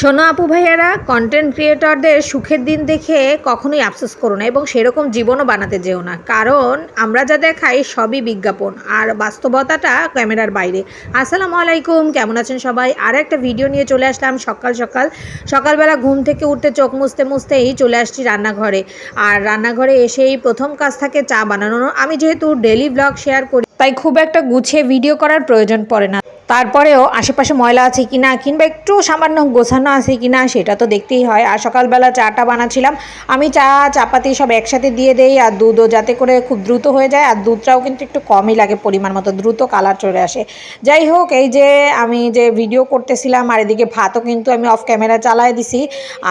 শোনো আপু ভাইয়ারা কন্টেন্ট ক্রিয়েটরদের সুখের দিন দেখে কখনোই আফসোস করো না এবং সেরকম জীবনও বানাতে যেও না। কারণ আমরা যা দেখাই সবই বিজ্ঞাপন আর বাস্তবতাটা ক্যামেরার বাইরে। আসসালামু আলাইকুম, কেমন আছেন সবাই? আর একটা ভিডিও নিয়ে চলে আসলাম সকাল সকাল। সকালবেলা ঘুম থেকে উঠতে চোখ মুছতে মুছতেই চলে আসছি রান্নাঘরে। আর রান্নাঘরে এসেই প্রথম কাজ থাকে চা বানানো আমি যেহেতু ডেলি ব্লগ শেয়ার করি তাই খুব একটা গুছিয়ে ভিডিও করার প্রয়োজন পড়ে না। তারপরেও আশেপাশে ময়লা আছে কি না, কিংবা একটু সামান্য গোছানো আছে কি না, সেটা তো দেখতেই হয়। আর সকালবেলা চাটা বানাচ্ছিলাম। আমি চা, চাপাতি সব একসাথে দিয়ে দেই, আর দুধও যাতে করে খুব দ্রুত হয়ে যায়, আর দুধটাও কিন্তু একটু কমই লাগে পরিমাণ মতো, দ্রুত কালার চলে আসে। যাই হোক, এই যে আমি যে ভিডিও করতেছিলাম, আর এদিকে ভাতও কিন্তু আমি অফ ক্যামেরা চালাই দিছি।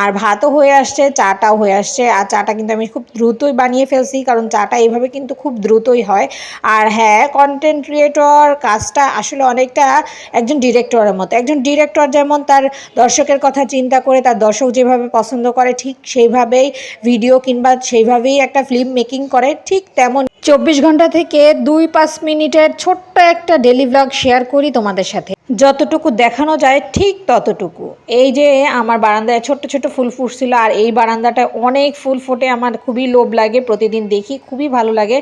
আর ভাতও হয়ে আসছে, চাটাও হয়ে আসছে, আর চাটা কিন্তু আমি খুব দ্রুতই বানিয়ে ফেলছি, কারণ চাটা এইভাবে কিন্তু খুব দ্রুতই হয়। আর হ্যাঁ কন্টেন্ট ক্রিয়েটর কাজটা আসলে অনেকটা একজন ডিরেক্টরের মতো। একজন ডিরেক্টর যেমন তার দর্শকের কথা চিন্তা করে, তার দর্শক যেভাবে পছন্দ করে, ঠিক সেইভাবেই ভিডিও কিংবা সেইভাবেই একটা ফিল্ম মেকিং করে, ঠিক তেমন চব্বিশ ঘণ্টা থেকে দুই পাঁচ মিনিটের ছোট্ট একটা ডেলি ব্লগ শেয়ার করি তোমাদের সাথে। যতটুকু দেখানো যায়, ঠিক ততটুকু। এই যে আমার বারান্দায় ছোট্ট ছোট ফুল ফুটছিল, আর এই বারান্দাটায় অনেক ফুল ফোটে, আমার খুবই লোভ লাগে, প্রতিদিন দেখি, খুবই ভালো লাগে।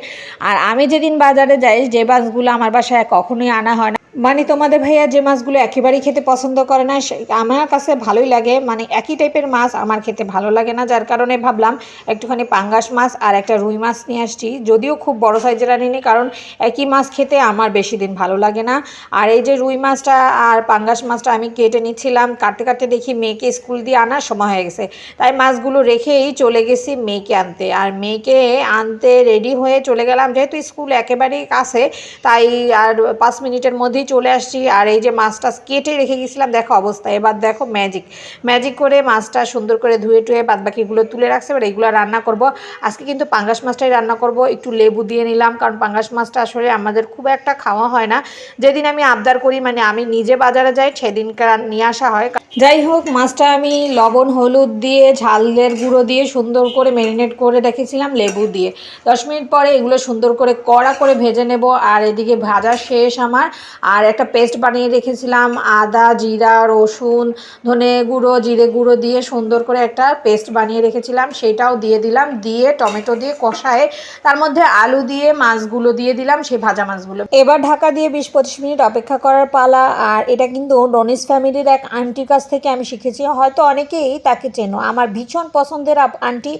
আর আমি যেদিন বাজারে যাই, যে বাসগুলো আমার বাসায় কখনোই আনা হয় না। মানে তোমাদের ভাইয়া যে মাছগুলো একেবারেই খেতে পছন্দ করে না আমার কাছে ভালোই লাগে। মানে একই টাইপের মাছ আমার খেতে ভালো লাগে না, যার কারণে ভাবলাম একটুখানি পাঙ্গাস মাছ আর একটা রুই মাছ নিয়ে আসছি। যদিও খুব বড় সাইজের আনিনি কারণ একই মাছ খেতে আমার বেশি দিন ভালো লাগে না। আর এই যে রুই মাছটা আর পাঙ্গাস মাছটা আমি কেটে নিচ্ছিলাম, কাটতে কাটতে দেখি মেয়েকে স্কুল দিয়ে আনার সময় হয়ে গেছে। তাই মাছগুলো রেখেই চলে গেছি মেয়েকে আনতে। আর মেয়েকে আনতে রেডি হয়ে চলে গেলাম, যেহেতু স্কুল একেবারেই কাছে, তাই আর পাঁচ মিনিটের মধ্যেই চলে আসছি। আর এই যে মাছটা কেটে রেখে গেছিলাম, দেখো অবস্থা। এবার দেখো ম্যাজিক ম্যাজিক করে মাছটা সুন্দর করে ধুয়ে টুয়ে বাদ বাকিগুলো তুলে রাখছে। এবার এইগুলো রান্না করব। আজকে কিন্তু পাঙ্গাস মাছটাই রান্না করব। একটু লেবু দিয়ে নিলাম, কারণ পাঙ্গাস মাছটা আসলে আমাদের খুব একটা খাওয়া হয় না। যেদিন আমি আবদার করি মানে আমি নিজে বাজারে যাই, সেদিনকার নিয়ে আসা হয়। যাই হোক, মাছটা আমি লবণ, হলুদ দিয়ে, ঝালের গুঁড়ো দিয়ে সুন্দর করে ম্যারিনেট করে রেখেছিলাম লেবু দিয়ে। দশ মিনিট পরে এগুলো সুন্দর করে কড়া করে ভেজে নেব। আর এদিকে ভাজা শেষ আমার। আর একটা পেস্ট বানিয়ে রেখেছিলাম, আদা, জিরা, রসুন, ধনে গুঁড়ো, জিরে গুঁড়ো দিয়ে সুন্দর করে একটা পেস্ট বানিয়ে রেখেছিলাম, সেটাও দিয়ে দিলাম, দিয়ে টমেটো দিয়ে কষায়, তার মধ্যে আলু দিয়ে মাছগুলো দিয়ে দিলাম, সেই ভাজা মাছগুলো। এবার ঢাকা দিয়ে বিশ পঁচিশ মিনিট অপেক্ষা করার পালা, আর এটা কিন্তু ডনিস ফ্যামিলির এক আন্টির কাছ থেকে আমি শিখেছি, হয়তো অনেকেই তাকে চেনো। আমার ভীষণ পছন্দের আন্টি,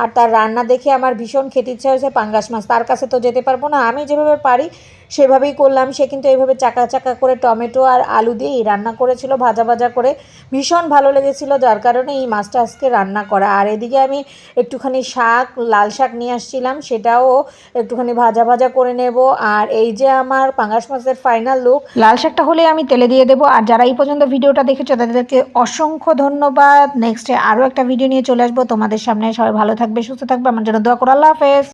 আর তার রান্না দেখে আমার ভীষণ খেতে ইচ্ছা হয়েছে পাঙ্গাস মাছ, তার কাছে তো যেতে পারব না, আমি যেভাবে পারি সেভাবেই করলাম। সে কিন্তু এইভাবে চাকা চাকা করে টমেটো আর আলু দিয়ে রান্না করেছিল, ভাজা ভাজা করে। ভীষণ ভালো লেগেছিল, যার কারণে এই মাছটা আজকে রান্না করা। আর এদিকে আমি একটুখানি শাক, লাল শাক নিয়ে আসছিলাম, সেটাও একটুখানি ভাজা ভাজা করে নেব। আর এই যে আমার পাঙ্গাস মাছের ফাইনাল লুক লাল শাকটা হলে আমি তেলে দিয়ে দেবো। আর যারা এই পর্যন্ত ভিডিওটা দেখেছ, তাদেরকে অসংখ্য ধন্যবাদ। নেক্সটে আরও একটা ভিডিও নিয়ে চলে আসব। তোমাদের সামনে সবাই ভালো থাকবে, সুস্থ থাকবে। আমার জন্য দোয়া করো, আল্লাহ হাফেজ।